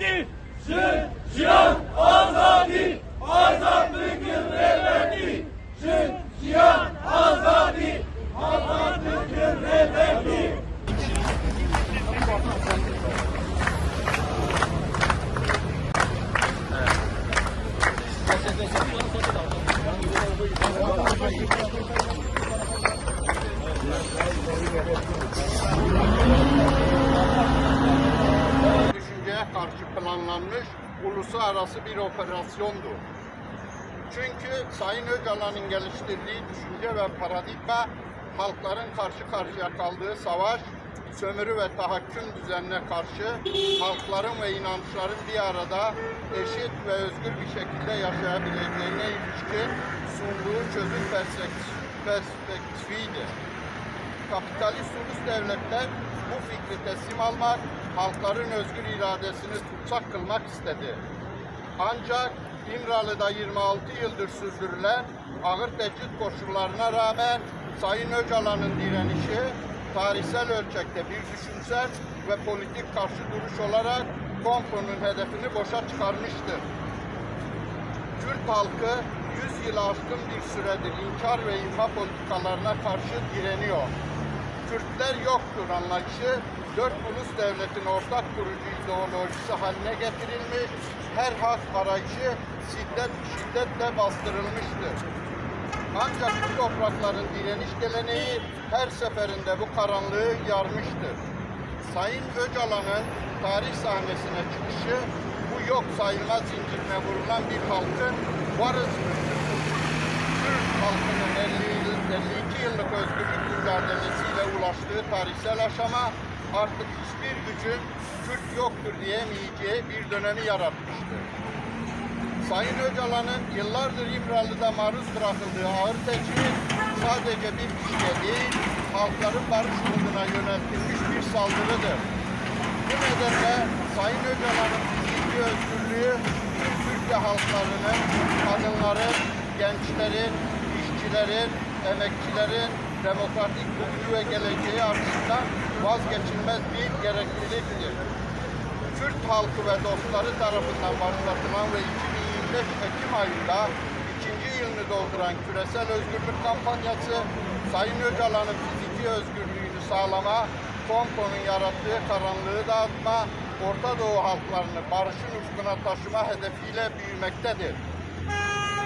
一十七，王昭君。Planlanmış uluslararası bir operasyondu. Çünkü Sayın Öcalan'ın geliştirdiği düşünce ve paradigma halkların karşı karşıya kaldığı savaş, sömürü ve tahakküm düzenine karşı halkların ve inançların bir arada eşit ve özgür bir şekilde yaşayabileceğine ilişkin sunduğu çözüm perspek- perspektifiydi kapitalist ulus devletler bu fikri teslim almak, halkların özgür iradesini tutsak kılmak istedi. Ancak İmralı'da 26 yıldır sürdürülen ağır tecrit koşullarına rağmen Sayın Öcalan'ın direnişi tarihsel ölçekte bir düşünsel ve politik karşı duruş olarak kompronun hedefini boşa çıkarmıştır. Kürt halkı 100 yılı aşkın bir süredir inkar ve imha politikalarına karşı direniyor. Kürtler yoktur anlayışı, dört ulus devletin ortak kurucu ideolojisi haline getirilmiş, her hak arayışı şiddet, şiddetle bastırılmıştır. Ancak bu toprakların direniş geleneği her seferinde bu karanlığı yarmıştır. Sayın Öcalan'ın tarih sahnesine çıkışı bu yok sayılmaz zincirine vurulan bir halkın varız Türk halkının 50 yıl, 52 yıllık özgürlük mücadelesiyle ulaştığı tarihsel aşama artık hiçbir gücün Kürt yoktur diyemeyeceği bir dönemi yaratmıştır. Sayın Öcalan'ın yıllardır İmralı'da maruz bırakıldığı ağır tecrit sadece bir kişiye değil, halkların barış uğruna yöneltilmiş bir saldırıdır. Bu nedenle Sayın Öcalan'ın fiziki özgürlüğü tüm Türkiye halklarının, kadınların, gençlerin, işçilerin, emekçilerin demokratik bugünü ve geleceği açısından vazgeçilmez bir gerekliliktir. Kürt halkı ve dostları tarafından başlatılan ve 2025 Ekim ayında ikinci yılını dolduran küresel özgürlük kampanyası, Sayın Öcalan'ın fiziki özgürlüğünü sağlama, Konko'nun yarattığı karanlığı dağıtma, Orta Doğu halklarını barışın ufkuna taşıma hedefiyle büyümektedir.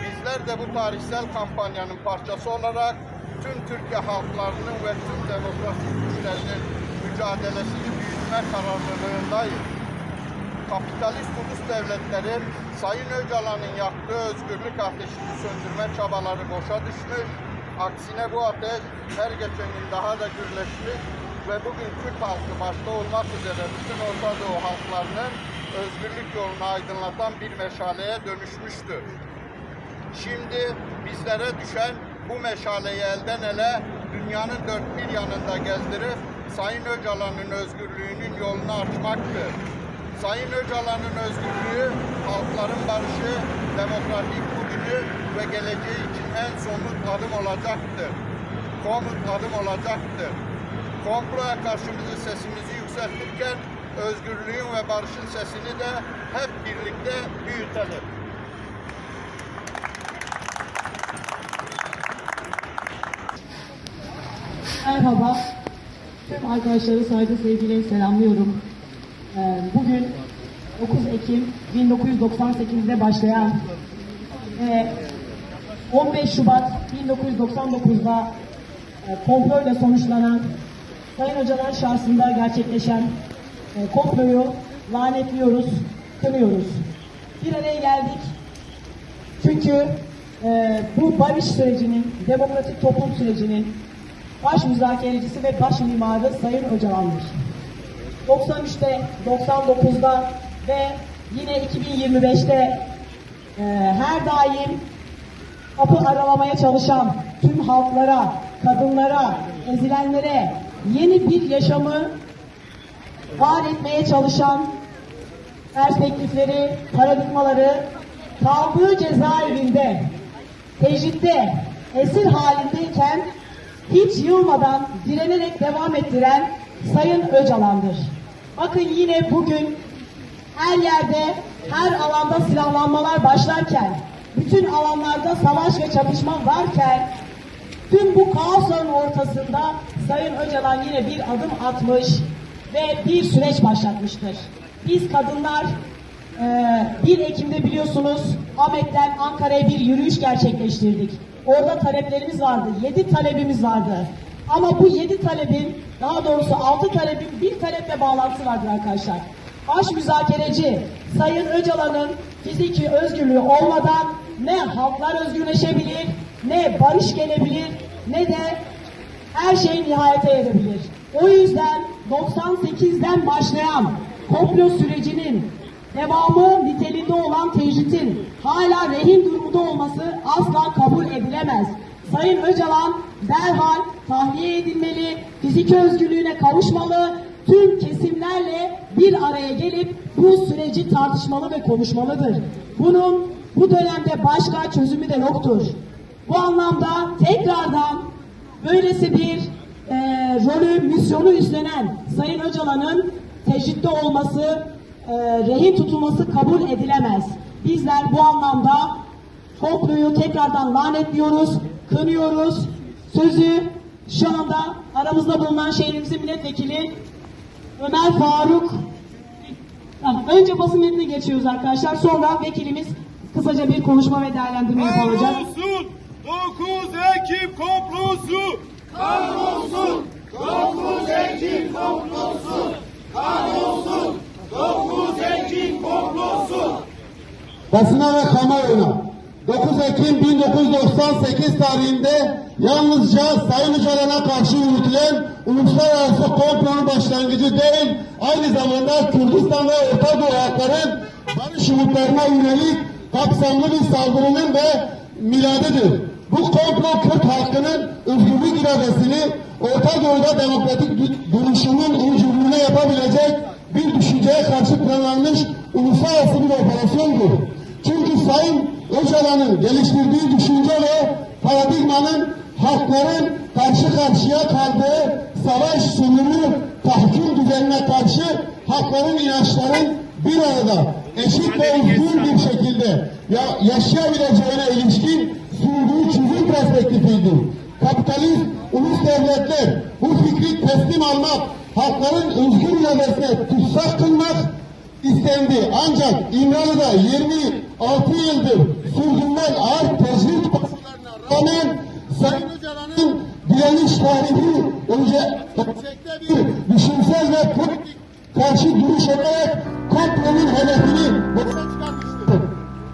Bizler de bu tarihsel kampanyanın parçası olarak tüm Türkiye halklarının ve tüm demokratik güçlerinin mücadelesini büyütme kararlılığındayız kapitalist ulus devletlerin Sayın Öcalan'ın yaktığı özgürlük ateşini söndürme çabaları boşa düşmüş. Aksine bu ateş her geçen gün daha da gürleşmiş ve bugün Kürt halkı başta olmak üzere bütün Orta Doğu halklarının özgürlük yolunu aydınlatan bir meşaleye dönüşmüştür. Şimdi bizlere düşen bu meşaleyi elden ele dünyanın dört bir yanında gezdirip Sayın Öcalan'ın özgürlüğünün yolunu açmaktır. Sayın Öcalan'ın özgürlüğü, halkların barışı, demokratik bugünü ve geleceği için en somut adım olacaktır. Komut adım olacaktır. Komploya karşı bizi sesimizi yükseltirken özgürlüğün ve barışın sesini de hep birlikte büyütelim. Merhaba. Tüm arkadaşları saygı sevgiyle selamlıyorum. Ee, Bugün 9 Ekim 1998'de başlayan ve 15 Şubat 1999'da e, komployla sonuçlanan Sayın Hocalar şahsında gerçekleşen e, komployu lanetliyoruz, kınıyoruz. Bir araya geldik. Çünkü e, bu barış sürecinin, demokratik toplum sürecinin baş müzakerecisi ve baş mimarı Sayın Öcalan'dır. 93'te, 99'da ve yine 2025'te e, her daim kapı aralamaya çalışan tüm halklara, kadınlara, ezilenlere, yeni bir yaşamı var etmeye çalışan perspektifleri, paradigmaları kaldığı cezaevinde, tecritte, esir halindeyken hiç yılmadan direnerek devam ettiren Sayın Öcalan'dır. Bakın yine bugün her yerde, her alanda silahlanmalar başlarken, bütün alanlarda savaş ve çatışma varken, tüm bu kaosun ortasında Sayın Öcalan yine bir adım atmış ve bir süreç başlatmıştır. Biz kadınlar eee, 1 Ekim'de biliyorsunuz Ahmet'ten Ankara'ya bir yürüyüş gerçekleştirdik. Orada taleplerimiz vardı, 7 talebimiz vardı. Ama bu 7 talebin, daha doğrusu 6 talebin bir taleple bağlantısı vardır arkadaşlar. Baş müzakereci Sayın Öcalan'ın fiziki özgürlüğü olmadan ne halklar özgürleşebilir, ne barış gelebilir, ne de her şey nihayete erebilir. O yüzden 98'den başlayan komplo sürecinin devamı niteliğinde olan tecritin hala rehin durumunda olması asla kabul edilemez. Sayın Öcalan derhal tahliye edilmeli, fizik özgürlüğüne kavuşmalı, tüm kesimlerle bir araya gelip bu süreci tartışmalı ve konuşmalıdır. Bunun bu dönemde başka çözümü de yoktur. Bu anlamda tekrardan böylesi bir e, rolü, misyonu üstlenen Sayın Öcalan'ın tecritte olması, e, rehin tutulması kabul edilemez. Bizler bu anlamda komployu tekrardan lanetliyoruz, kınıyoruz. Sözü şu anda aramızda bulunan şehrimizin milletvekili Ömer Faruk önce basın metnine geçiyoruz arkadaşlar. Sonra vekilimiz kısaca bir konuşma ve değerlendirme yapacak. Kahrolsun 9 Ekim komplosu. Kahrolsun 9 Ekim komplosu. Kahrolsun 9 Ekim komplosu. Basına ve kamuoyuna 9 Ekim 1998 tarihinde yalnızca Sayın Öcalan'a karşı yürütülen uluslararası komplonun başlangıcı değil, aynı zamanda Kürdistan ve Orta Doğu halkların barış umutlarına yönelik kapsamlı bir saldırının ve miladıdır. Bu komplo Kürt halkının özgürlük iradesini Orta Doğu'da demokratik dönüşümün öncülüğüne yapabilecek bir düşünceye karşı planlanmış uluslararası bir operasyondur. Sayın Öcalan'ın geliştirdiği düşünce ve paradigmanın halkların karşı karşıya kaldığı savaş sömürü tahkim düzenine karşı halkların inançların bir arada eşit ve özgür bir şekilde ya- yaşayabileceğine ilişkin sunduğu çözüm perspektifiydi. Kapitalist ulus devletler bu fikri teslim almak, halkların özgür iradesine tutsak kılmak istendi. Ancak İmralı'da 26 yıldır sürdürülen ağır tecrit baskılarına rağmen Sayın Öcalan'ın direniş tarihi önce bir düşünsel ve politik karşı duruş olarak komplonun hedefini boşa